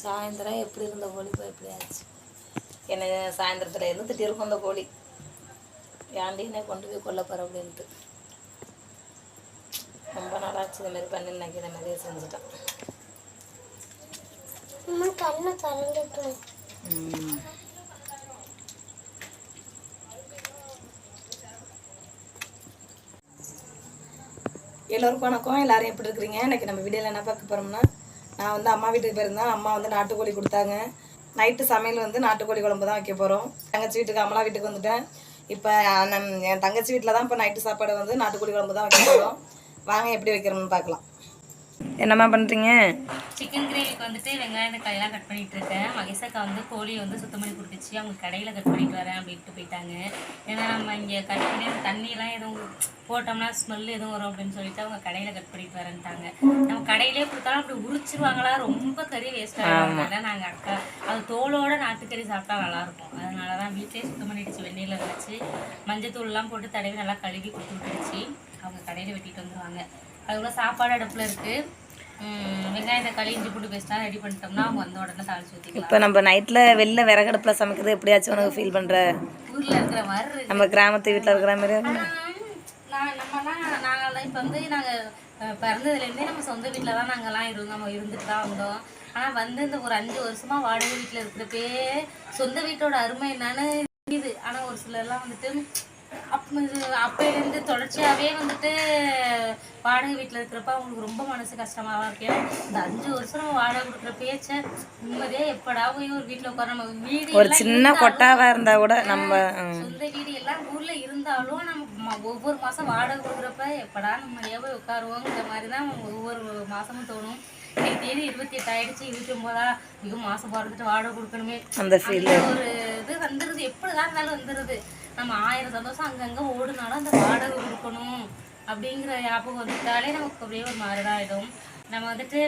சாயந்தரம் எப்படி இருந்த கோழி இப்போ எப்படி ஆச்சு? என்ன சாயந்தரத்தில் இருந்து திட்டிருக்கும் அந்த கோழி. ஏன்டினே கொண்டு போய் கொல்ல போகிற அப்படின்ட்டு. ரொம்ப நாளாச்சு இந்த மாதிரி பண்ணி இன்னைக்கு இந்த மாதிரியே செஞ்சுட்டேன். கண்ணை திறந்துட்டோம். எல்லோருக்கும் வணக்கம். எல்லாரும் எப்படி இருக்கிறீங்க? இன்னைக்கு நம்ம வீடியோவில் என்ன பார்க்க போகிறோம்னா நான் வந்து அம்மா வீட்டுக்கு போயிருந்தேன். அம்மா வந்து நாட்டுக்கோழி கொடுத்தாங்க. நைட்டு சமையல் வந்து நாட்டுக்கோழி குழம்பு தான் வைக்க போகிறோம் தங்கச்சி வீட்டுக்கு அம்மா வீட்டுக்கு வந்துட்டேன். இப்போ நம் என் தங்கச்சி வீட்டில் தான் இப்போ நைட்டு சாப்பாடு வந்து நாட்டுக்கோழி குழம்பு தான் வைக்க போகிறோம் வாங்க எப்படி வைக்கிறோம்னு பார்க்கலாம். என்னம்மா பண்ணுறீங்க கிரேவிக்கு வந்துட்டு வெங்காயம் தக்காளிலாம் கட் பண்ணிட்டு இருக்கேன் மகேசக்கா வந்து கோழி வந்து சுத்தம் பண்ணி கொடுத்துச்சு. அவங்க கடையில் கட் பண்ணிட்டு வரேன் அப்படின்ட்டு போயிட்டாங்க. ஏன்னா நம்ம இங்கே கட் பண்ணி தண்ணியெல்லாம் எதுவும் போட்டோம்னா ஸ்மெல் எதுவும் வரும் அப்படின்னு சொல்லிட்டு அவங்க கடையில் கட் பண்ணிட்டு வரேன்ட்டாங்க. நம்ம கடையிலே கொடுத்தாலும் அப்படி உரிச்சிருவாங்களா? ரொம்ப கறி வேஸ்ட் அதனால நாங்கள் அக்கா அது தோலோட நாட்டுக்கறி சாப்பிட்டா நல்லா இருக்கும் அதனால தான் வீட்டிலே சுத்தம் பண்ணிடுச்சு வெந்நீரில் வச்சு மஞ்சத்தூள்லாம் போட்டு தடவி நல்லா கழுவி கொடுத்து விட்டுடுச்சு. அவங்க கடையில் வெட்டிட்டு வந்துருவாங்க. அதுக்குள்ள சாப்பாடு அடுப்பில் இருக்குது வெங்காயம் தக்காளி இஞ்சி பூண்டு பேஸ்ட்லாம் ரெடி பண்ணிட்டோம்னா அவங்க வந்த உடனே தாளிச்சு ஊற்றிக்கலாம் இப்போ நம்ம நைட்டில் வெளில விறகடுப்பில் சமைக்கிறது எப்படியாச்சும் உனக்கு ஃபீல் பண்ணுற ஊரில் இருக்கிற மாதிரி நம்ம கிராமத்து வீட்டில் இருக்கிற மாதிரி நான் நம்மலாம் நாங்கள்லாம் இப்போ வந்து நாங்கள் பிறந்ததுலேருந்தே நம்ம சொந்த வீட்டில் தான் நாங்கள்லாம் இருந்தோம். நம்ம இருந்துட்டு தான் வந்தோம். ஆனால் வந்து இந்த ஒரு அஞ்சு வருஷமா வாடகை வீட்டில் இருக்கிறப்பே சொந்த வீட்டோட அருமை என்னன்னு தெரியுது. ஆனால் ஒரு சிலர்லாம் வந்துட்டு அப்போ அப்போலேருந்து தொடர்ச்சியாகவே வந்துட்டு வாடகை வீட்டில் இருக்கிறப்ப அவங்களுக்கு ரொம்ப மனசு கஷ்டமாக இருக்கு. ஏன்னா இந்த அஞ்சு வருஷம் நம்ம வாடகை கொடுக்குற பேச்ச நிம்மதியாக எப்படா போய் ஒரு வீட்டில் உட்கார நம்ம வீடு ஒரு சின்ன கொட்டாவாக இருந்தால் கூட நம்ம சொந்த வீடு எல்லாம் ஊர்ல இருந்தாலும் நம்ம ஒவ்வொரு மாசம் வாடகை கொடுக்குறப்ப எப்படா நிம்மதியா போய் உட்காருவோங்கிற மாதிரி தான் ஒவ்வொரு மாசமும் தோணும். இன்னைக்கு தேதி இருபத்தி எட்டு ஆயிடுச்சு. இருபத்தி ஒன்பதா ஐயோ மாசம் பிறந்துட்டு வாடகை கொடுக்கணுமே. அந்த ஒரு இது வந்துருது. எப்படிதான் இருந்தாலும் வந்துருது. நம்ம ஆயிரம் சந்தோஷம் அங்கங்க ஓடுனாலும் அந்த வாடகை கொடுக்கணும் அப்படிங்கிற ஞாபகம் வந்துட்டாலே நமக்கு அப்படியே ஒரு ஆயிடும் நம்ம வந்துட்டு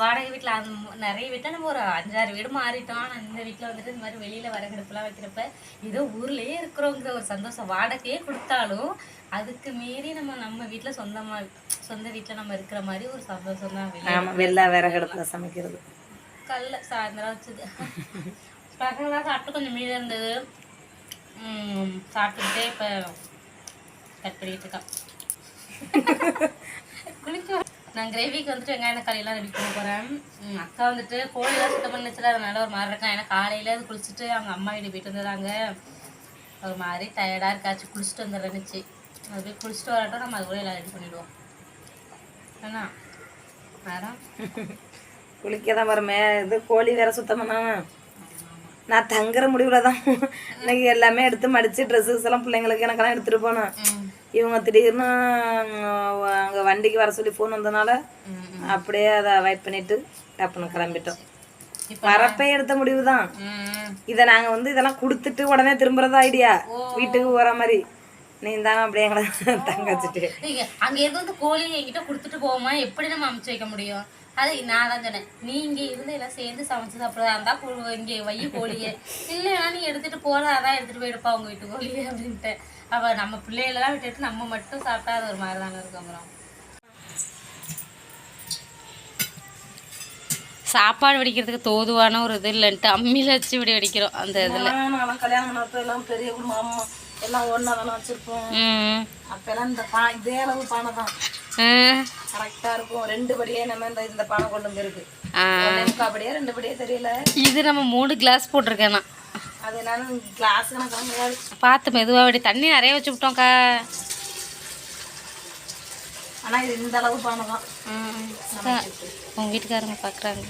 வாடகை வீட்டில் அந்த நிறைய வீட்டில் நம்ம ஒரு அஞ்சாறு வீடு மாறிட்டோம். ஆனால் இந்த வீட்டில் வந்துட்டு இந்த மாதிரி வெளியில் வரகடுப்புலாம் வைக்கிறப்ப ஏதோ ஊர்லேயே இருக்கிறோங்கிற ஒரு சந்தோஷம் வாடகையே கொடுத்தாலும் அதுக்கு மீறி நம்ம நம்ம வீட்டில் சொந்தமாக சொந்த வீட்டில் நம்ம இருக்கிற மாதிரி ஒரு சந்தோஷம் தான் வெளில விறகடுப்பில் சமைக்கிறது. கல்ல சாயந்தரம் வச்சது. பசங்களாம் சாப்பிட்டு கொஞ்சம் மீதம் இருந்தது. சாப்பிட்டுக்கிட்டே இப்போ கட் பண்ணிகிட்டு இருக்கேன் குளிக்க நான் கிரேவிக்கு வந்துட்டு வெங்காயம் தக்காளியெல்லாம் ரெடி பண்ண போகிறேன் அக்கா வந்துட்டு கோழிலாம் சுத்தம் பண்ணிச்சுல அதனால ஒரு மாதிரி இருக்கான். ஏன்னா காலையில் அது குளிச்சுட்டு அவங்க அம்மா வீடு போயிட்டு வந்துடுறாங்க. ஒரு மாதிரி டயர்டாக இருக்காச்சு. குளிச்சுட்டு வந்துடுறேன்னுச்சு அது போய் குளிச்சுட்டு வரட்டும் நம்ம அது கூட எல்லாம் ரெடி பண்ணிவிடுவோம் ஏன்னா வேறு? குளிக்க தான் வரமே இது கோழி வேற சுத்தம் பண்ணாம. நான் தங்குற முடிவில் தான் இன்னைக்கு எல்லாமே எடுத்து மடித்து ட்ரெஸ்ஸஸ் எல்லாம் பிள்ளைங்களுக்கு எனக்கெல்லாம் எடுத்துகிட்டு போனேன். இவங்க திடீர்னு அங்கே வண்டிக்கு வர சொல்லி ஃபோன் வந்தனால அப்படியே அதை அவாய்ட் பண்ணிட்டு டப்புன்னு கிளம்பிட்டோம். வரப்பே எடுத்த முடிவு தான். இதை நாங்கள் வந்து இதெல்லாம் கொடுத்துட்டு உடனே திரும்புறதா ஐடியா வீட்டுக்கு போகிற மாதிரி. நீ தானே அப்படியே எங்களை தங்க வச்சுட்டு. நீங்க அங்க இருந்து வந்து கோழி என்கிட்ட கொடுத்துட்டு போவோமா? எப்படி நம்ம அமுச்சு வைக்க முடியும்? அது நான் தான் சொன்னேன். நீ இங்க இருந்து எல்லாம் சேர்ந்து சமைச்சு சாப்பிடுறதா இருந்தா கு- இங்க வைய கோழியே. இல்லையா நீ எடுத்துட்டு போற அதான் எடுத்துட்டு போயிடுப்பா உங்க வீட்டு கோழியே அப்படின்ட்டு. அப்ப நம்ம பிள்ளைகளெல்லாம் விட்டுட்டு நம்ம மட்டும் சாப்பிட்டா அது ஒரு மாதிரி தானே இருக்கும் அப்புறம் சாப்பாடு வடிக்கிறதுக்கு தோதுவான ஒரு இது இல்லைன்ட்டு அம்மியில் வச்சு இப்படி வடிக்கிறோம் அந்த இதில். கல்யாணம் பண்ணப்ப எல்லாம் பெரிய குடும்பம். அம்மா எல்லாம் ஒன்றா தானே வச்சுருப்போம். ம். அப்போல்லாம் இந்த பா இதே அளவு பானை தான் ம். கரெக்டாக இருக்கும். ரெண்டு படியே நம்ம இந்த இந்த பானை கொண்டு வந்துருக்கு. முக்கால் படியே ரெண்டு படியே தெரியல. இது நம்ம மூணு கிளாஸ் போட்டிருக்கேன் அது என்னன்னு கிளாஸ் பார்த்து மெதுவாக விடி. தண்ணி நிறைய வச்சு விட்டோம்க்கா ஆனால் இது இந்த அளவு பானை தான். அக்கா, உங்க வீட்டுக்காரங்க பார்க்குறாங்க.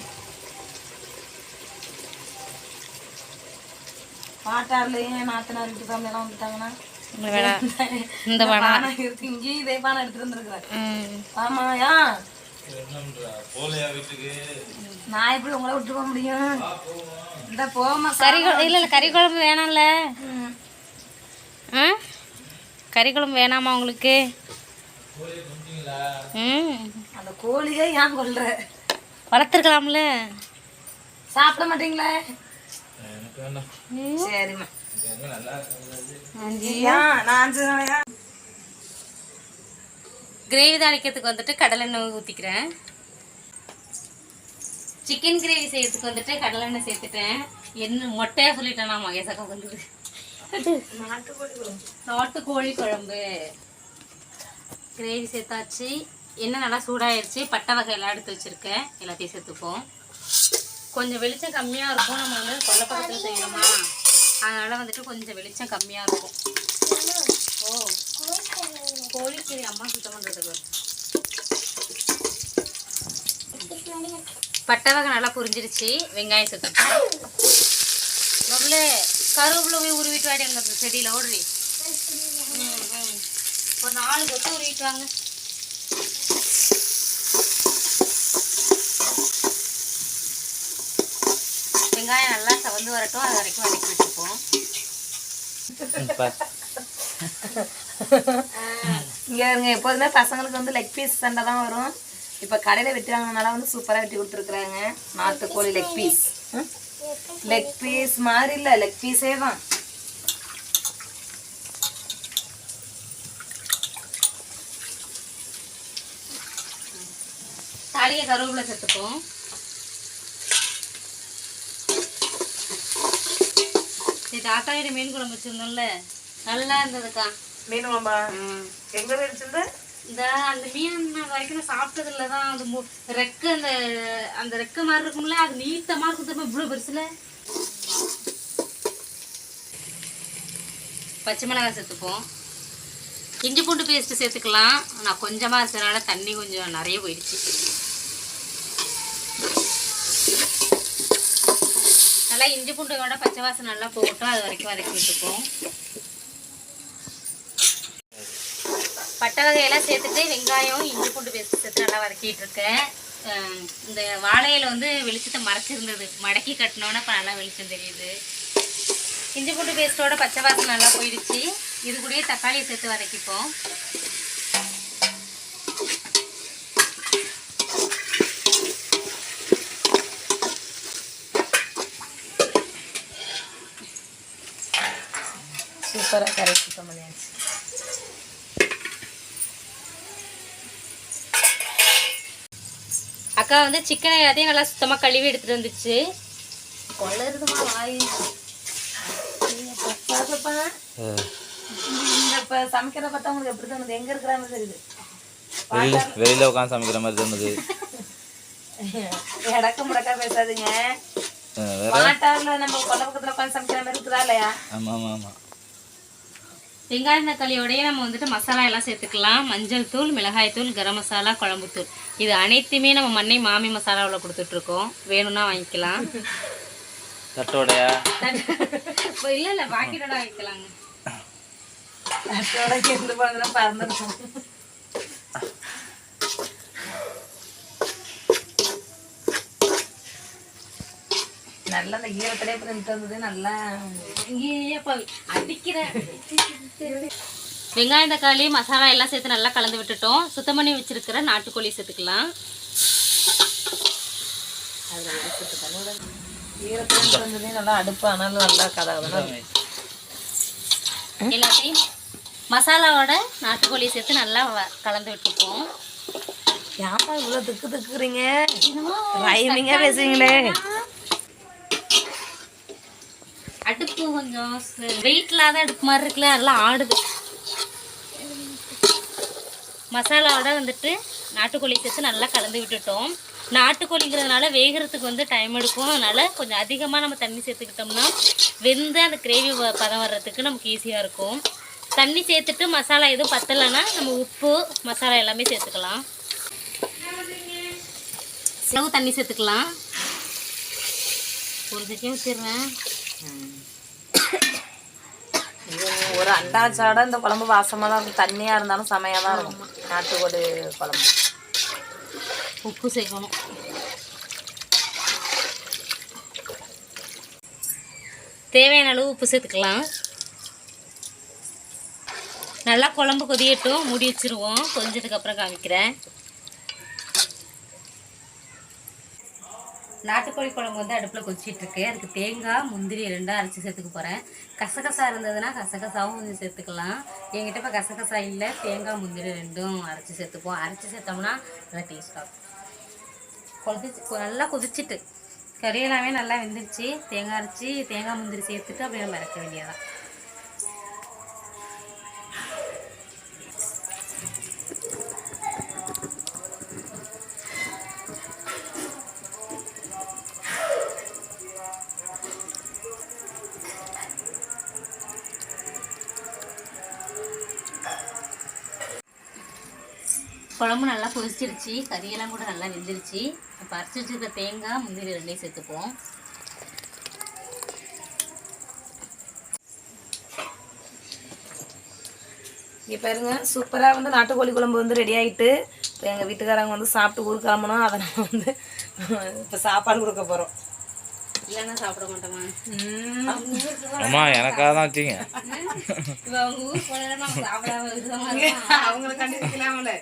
பாட்டார்லேயும் நாத்தனார் வீட்டு ஃபேமிலியெல்லாம் வந்துட்டாங்கன்னா வேணாம் இந்த பணம் பானை இருக்கு இங்கேயும் இதே பானை எடுத்துட்டு வந்துருக்குறேன் ம். ஆமாயா? நான் எப்படி உங்களை விட்டு போக முடியும்? இந்த போமா கறி குழம்பு இல்லை இல்லை கறி குழம்பு வேணாம்ல. ஆ? கறி குழம்பு வேணாமா உங்களுக்கு? ம். அந்த கோழியே ஏன் கொல்ற? வளர்த்துருக்கலாம்ல. சாப்பிட மாட்டீங்களா? சரிம்மா. கிரேவி தாளிக்கிறதுக்கு வந்துட்டு கடலெண்ணெய் ஊற்றிக்கிறேன் சிக்கன் கிரேவி செய்யறதுக்கு வந்துட்டு கடலெண்ணெய் சேர்த்துட்டேன். என்ன மொட்டையா சொல்லிட்டேன் நான் மகேசக்கா வந்துது நாட்டுக்கோழி குழம்பு. கிரேவி சேர்த்தாச்சு. எண்ணெய் நல்லா சூடாயிருச்சு. பட்டை வகை எல்லாம் எடுத்து வச்சிருக்கேன். எல்லாத்தையும் சேர்த்துப்போம். கொஞ்சம் வெளிச்சம் கம்மியாக இருக்கும். நம்ம வந்து கொல்லப்பக்கத்தில் செய்யணுமா? அதனால வந்துட்டு கொஞ்சம் வெளிச்சம் கம்மியாக இருக்கும். ஓ கோழிக்கறி அம்மா சுத்தம் பண்ணுறதுக்கு பட்டை வகை நல்லா புரிஞ்சிருச்சு வெங்காயம் சுத்தம். முதல்ல கருவேப்பிலை போய் உருவிட்டு வாடி அங்கே செடியில் ஓடுறி. ஒரு நாலு கொத்து உருவிட்டு வாங்க. சவந்து வரட்டும் அது வரைக்கும் வதக்கி வச்சுப்போம். இங்கே இருங்க எப்போதுமே பசங்களுக்கு வந்து லெக் பீஸ் சண்டை தான் வரும். இப்போ கடையில் வெட்டி வாங்கினால வந்து சூப்பராக வெட்டி கொடுத்துருக்குறாங்க. நாட்டுக்கோழி லெக் பீஸ் லெக் பீஸ் மாதிரி இல்லை லெக் பீஸே தான். தாலியை கருவேப்பிலை சேர்த்துப்போம். வீடு மீன் குழம்பு வச்சிருந்தோம்ல நல்லா இருந்ததுக்கா. மீன் குழம்பா. எங்கே வச்சிருந்து? இந்த அந்த மீன் வரைக்கும் நான் சாப்பிட்டதுல தான். அது ரெக்க அந்த அந்த ரெக்க மாதிரி இருக்கும்ல அது நீட்டமா இருக்கும் திரும்ப இவ்வளோ பெருசுல. பச்சை மிளகாய் சேர்த்துப்போம். இஞ்சி பூண்டு பேஸ்ட் சேர்த்துக்கலாம். நான் கொஞ்சமாக இருக்கிறதுனால தண்ணி கொஞ்சம் நிறைய போயிடுச்சு. நல்லா இஞ்சி பூண்டோட பச்சை வாசம் நல்லா போகட்டும். அது வரைக்கும் வதக்கி விட்டுப்போம். பட்டை வகையெல்லாம் சேர்த்துட்டு வெங்காயம் இஞ்சி பூண்டு பேஸ்ட் சேர்த்து நல்லா வதக்கிட்டு இருக்கேன். இந்த வாழையில வந்து வெளிச்சத்தை மறைச்சிருந்தது. மடக்கி கட்டினோன்னே இப்போ நல்லா வெளிச்சம் தெரியுது. இஞ்சி பூண்டு பேஸ்ட்டோட பச்சை வாசம் நல்லா போயிடுச்சு. இது கூடயே தக்காளியை சேர்த்து வதக்கிப்போம். சூப்பராக கரை சுத்தம் பண்ணியாச்சு அக்கா வந்து சிக்கனை எல்லாத்தையும் நல்லா சுத்தமாக கழுவி எடுத்துட்டு வந்துச்சு. கொள்ளருதுமா வாய். இப்போ பார்த்தா உங்களுக்கு எப்படி தோணுது? எங்கே இருக்கிறான்னு தெரியுது. வெளியில உட்காந்து சமைக்கிற மாதிரி தோணுது. இடக்க முடக்கா பேசாதீங்க. பாட்டாவில் நம்ம கொல்ல பக்கத்தில் உட்காந்து சமைக்கிற மாதிரி இருக்குதா இல்லையா? ஆமா ஆமா ஆமா. வெங்காயம் தக்காளியோடய நம்ம வந்துட்டு மசாலா எல்லாம் சேர்த்துக்கலாம். மஞ்சள் தூள் மிளகாய் தூள் கரம் மசாலா குழம்புத்தூள் இது அனைத்துமே நம்ம மண்ணை மாமி மசாலாவில் கொடுத்துட்ருக்கோம். வேணும்னா வாங்கிக்கலாம். தட்டோடையா? இல்லை இல்லை பாக்கெட்டோட வாங்கிக்கலாங்க. பறந்துருக்கும். நல்லா அந்த ஈரத்திலே பிரிண்ட் வந்தது நல்லா அடிக்கிறேன் வெங்காயம் தக்காளி மசாலா எல்லாம் சேர்த்து நல்லா கலந்து விட்டுட்டோம். சுத்தம் பண்ணி வச்சிருக்கிற நாட்டுக்கோழி சேர்த்துக்கலாம். ஈரத்திலே வந்ததே நல்லா அடுப்பு ஆனாலும் நல்லா கதை எல்லாத்தையும் மசாலாவோட நாட்டுக்கோழி சேர்த்து நல்லா வ- கலந்து விட்டுப்போம். ஏன்ப்பா இவ்வளோ திக்கு திக்குறீங்க? ரைமிங்காக பேசுவீங்களே அடுப்பு கொஞ்சம் வெயிட் இல்லாத அடுப்பு மாதிரி இருக்குல்ல நல்லா ஆடுது. மசாலாவோட வந்துட்டு நாட்டுக்கோழி சேர்த்து நல்லா கலந்து விட்டுட்டோம். நாட்டுக்கோழிங்கிறதுனால வேகிறதுக்கு வந்து டைம் எடுக்கும். அதனால கொஞ்சம் அதிகமாக நம்ம தண்ணி சேர்த்துக்கிட்டோம்னா வெந்து அந்த கிரேவி பதம் வர்றதுக்கு நமக்கு ஈஸியாக இருக்கும். தண்ணி சேர்த்துட்டு மசாலா எதுவும் பத்தலைன்னா நம்ம உப்பு மசாலா எல்லாமே சேர்த்துக்கலாம். அளவு தண்ணி சேர்த்துக்கலாம். ஒரு செகண்ட் ஊற்றிடுறேன் ஒரு ஒரு அண்டாச்சாட இந்த குழம்பு வாசமாக தான் இருக்கும். தண்ணியாக இருந்தாலும் செமையாக தான் இருக்கும். நாட்டுக்கோடு குழம்பு. உப்பு சேர்க்கணும். தேவையான அளவு உப்பு சேர்த்துக்கலாம். நல்லா குழம்பு கொதியட்டும். மூடி வச்சிருவோம். கொஞ்சதுக்கு அப்புறம் காமிக்கிறேன். நாட்டுக்கோழி குழம்பு வந்து அடுப்பில் கொதிச்சிட்டு இருக்கு அதுக்கு தேங்காய் முந்திரி ரெண்டும் அரைச்சி சேர்த்துக்க போகிறேன் கசகசா இருந்ததுன்னா கசகசாவும் கொஞ்சம் சேர்த்துக்கலாம். என்கிட்ட இப்போ கசகசா இல்லை தேங்காய் முந்திரி ரெண்டும் அரைச்சி சேர்த்துப்போம். அரைச்சி சேர்த்தோம்னா நல்லா டேஸ்ட்டாக கொதிச்சு நல்லா கொதிச்சிட்டு கறி எல்லாமே நல்லா வெந்துருச்சு. தேங்காய் அரைச்சி தேங்காய் முந்திரி சேர்த்துட்டு அப்படியே நம்ம இறக்க வேண்டியதான் குழம்பு நல்லா கொதிச்சிருச்சு கறியெல்லாம் கூட நல்லா வெந்துருச்சு. இப்போ அரைச்சி வச்சிருக்க தேங்காய் முந்திரி ரெண்டையும் சேர்த்துப்போம். இங்கே பாருங்க சூப்பராக வந்து நாட்டுக்கோழி குழம்பு வந்து ரெடி ஆகிட்டு இப்போ எங்கள் வீட்டுக்காரங்க வந்து சாப்பிட்டு ஊருக்கு கிளம்பணும் அதை நம்ம வந்து இப்போ சாப்பாடு கொடுக்க போகிறோம் இல்லைன்னா சாப்பிட மாட்டோமா? அம்மா எனக்காக தான் வச்சிங்க. இப்போ அவங்க ஊர் போனா சாப்பிடாம இருக்கிற அவங்களுக்கு கண்டிப்பாங்கல்ல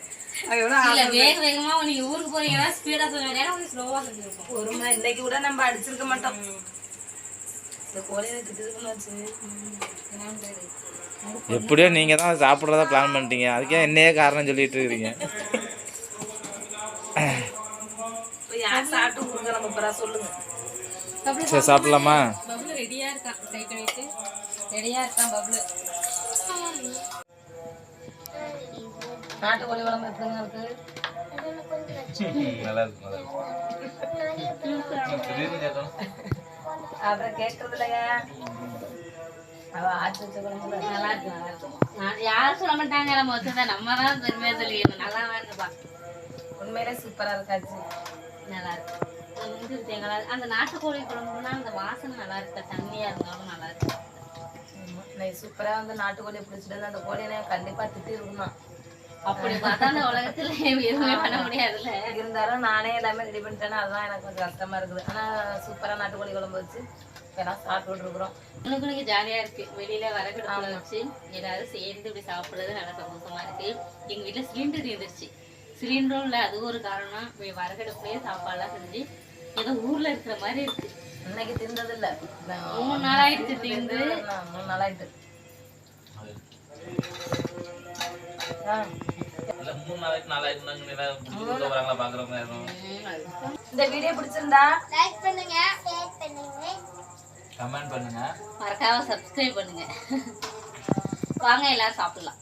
எவ்வளோ இல்ல வேக வேகமா நீங்க ஊருக்கு போறீங்கன்னா ஸ்பீடா சொல்லுங்க ஏன்னா கொஞ்சம் ஸ்லோவா செஞ்சிருப்போம். ஒரு மணி இன்னைக்கு கூட நம்ம அடிச்சிருக்க மாட்டோம். இந்த கோழியை திட்டுக்குன்னு வச்சு. எப்படியோ நீங்க தான் சாப்பிட்றதா பிளான் பண்ணிட்டீங்க. அதுக்கே என்னையே காரணம் சொல்லிட்டு யார் சாப்பிட்டு போகிறா சொல்லுங்க. சரி சாப்பிடலாமா? பப்ளு ரெடியா இருக்கான். கை கழுவிட்டு ரெடியா இருக்கான் பப்ளு. நாட்டுக்கோழி குழம்பு எப்படிங்க இருக்கு? நல்லா இருக்கு நல்லா இருக்கு அப்புறம் நல்லா இருக்கு நல்லா இருக்கு. யாரும் சொல்ல மாட்டாங்க நம்ம வச்சிருந்தா நம்ம தான் பெருமையா சொல்லிக்கணும் நல்லா இருக்குப்பா உண்மையிலே சூப்பரா இருக்காச்சு. நல்லா இருக்கு. தேங்காய் அந்த நாட்டுக்கோழி குழம்புனா அந்த வாசனை நல்லா இருக்கு. தண்ணியா இருந்தாலும் நல்லா இருக்கு. சூப்பரா வந்து நாட்டுக்கோழி பிடிச்சிட்டு வந்து அந்த கோழியை நான் கண்டிப்பா திட்டி இருக்கணும் அப்படி பார்த்தா அந்த உலகத்துல எதுவுமே பண்ண முடியாதுல்ல. இருந்தாலும் நானே எல்லாமே ரெடி பண்ணிட்டேன்னா அதுதான் எனக்கு கொஞ்சம் கஷ்டமா இருக்குது. ஆனா சூப்பரா நாட்டுக்கோழி குழம்பு வச்சு எல்லாம் சாப்பிட்டு இருக்கிறோம் உனக்கு ஜாலியா இருக்கு. வெளியில வரகடுப்புல வச்சு எல்லாரும் சேர்ந்து இப்படி சாப்பிடுறது நல்லா சந்தோஷமா இருக்கு. எங்க வீட்டுல சிலிண்டர் இருந்துருச்சு. சிலிண்டரும் இல்ல அது ஒரு காரணம். இப்படி வரகடுப்புலயே சாப்பாடுலாம் செஞ்சு ஏதோ ஊர்ல இருக்கிற மாதிரி இருக்கு. இன்னைக்கு தின்றது இல்ல மூணு நாள் ஆயிடுச்சு தீர்ந்து மூணு நாளாயிட்டு. ஆ. மூணு நாளைக்கு நாளாயிரம் பாக்குறவங்க இந்த வீடியோ பிடிச்சிருந்தா லைக் பண்ணுங்க ஷேர் பண்ணுங்க. கமெண்ட் பண்ணுங்க. மறக்காம சப்ஸ்கிரைப் பண்ணுங்க. வாங்க எல்லாரும் சாப்பிடலாம்.